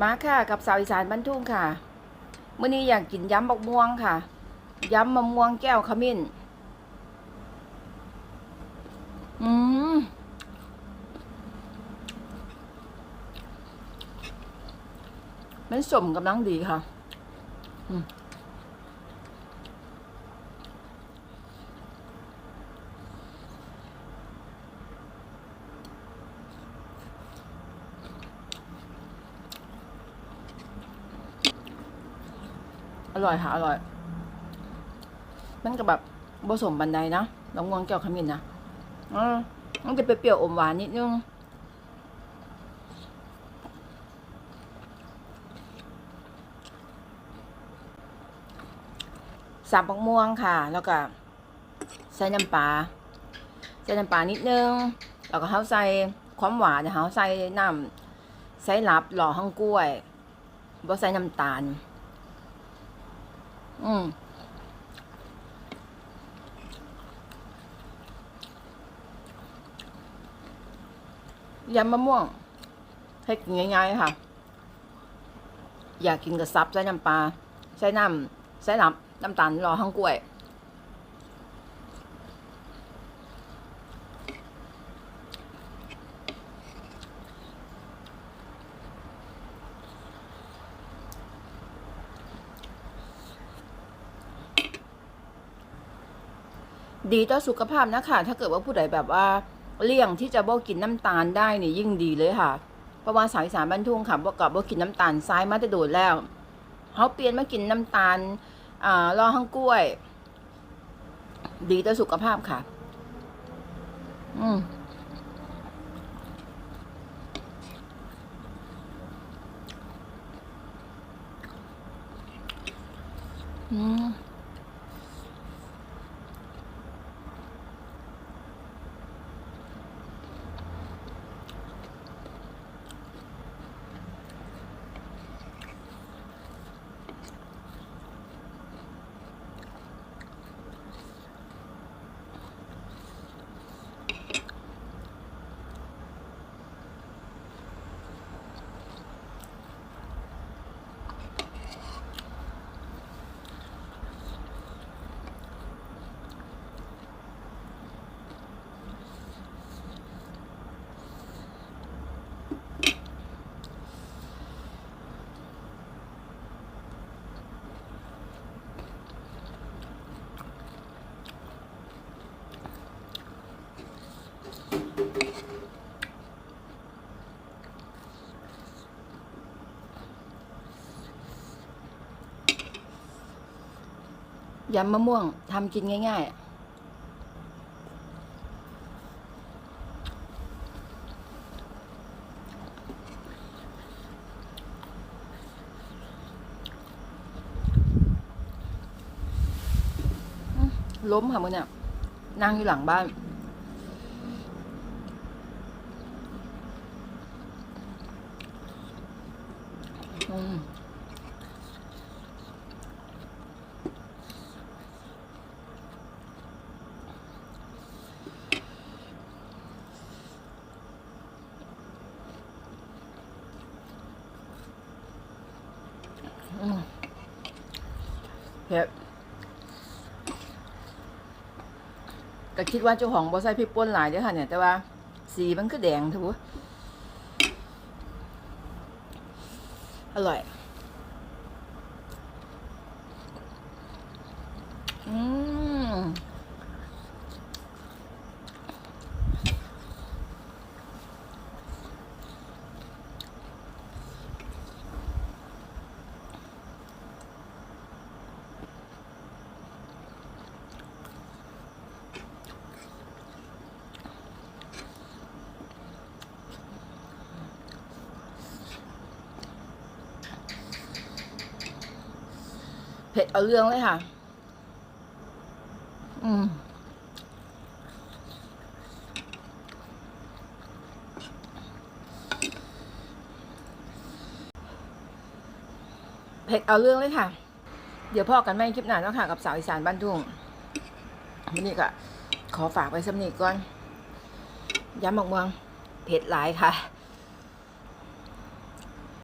มาค่ะกับสาวอีสานบ้านทุ่งค่ะเมื่อนี้อยากกินยำบักม่วงค่ะ ยำมะม่วงแก้วขมิ้น อืมมันสมกำลังดีค่ะ อืม อร่อยค่ะอร่อย มันก็แบบผสมบันไดนะมะม่วงแก้วขมิ้นนะอืมมันจะเปรี้ยวอมหวานนิดนึงสับมะม่วงค่ะ แล้วก็ใส่น้ำปลาใส่น้ำปลานิดนึง แล้วก็เขาใส่ความหวานเขาใส่น้ำใส่ลับหล่อห้องกล้วยบ่ใส่น้ำตาล อืมยำมะม่วง ให้กินง่ายๆค่ะ อยากกินกับซับใส่น้ำปลาใส่น้ำใส่น้ำน้ำตาลรอห้างกล้วย ดีต่อสุขภาพนะคะถ้าเกิดว่าผู้ใดแบบว่าเลี่ยงที่จะบ่กินน้ำตาลได้นี่ยิ่งดีเลยค่ะเพราะว่าสายสารบรรทุงค่ะบ่กับบ่กินน้ำตาลซ้ายมาแต่โดดแล้วเขาเปลี่ยนมากินน้ำตาลอ่ารอห้างกล้วย ดีต่อสุขภาพค่ะ อืมอืม ยำมะม่วงทำกินง่าย ๆล้มค่ะมึงเนี่ยนั่งอยู่หลังบ้าน อืม เผ็ดก็คิดว่าเจ้าของบ่ใส่พริกป่นหลายเด้อค่ะเนี่ยแต่ว่า สีมันก็แดงถูกอร่อย อืม เผ็ดเอาเรื่องเลยค่ะ อืมเผ็ดเอาเรื่องเลยค่ะ เดี๋ยวพ่อกันไม่คลิปหน้าแล้วค่ะกับสาวอีสานบ้านทุ่งวันนี้ก็ขอฝากไว้สำนีก่อนย้ำบอกเมืองเผ็ดหลายค่ะ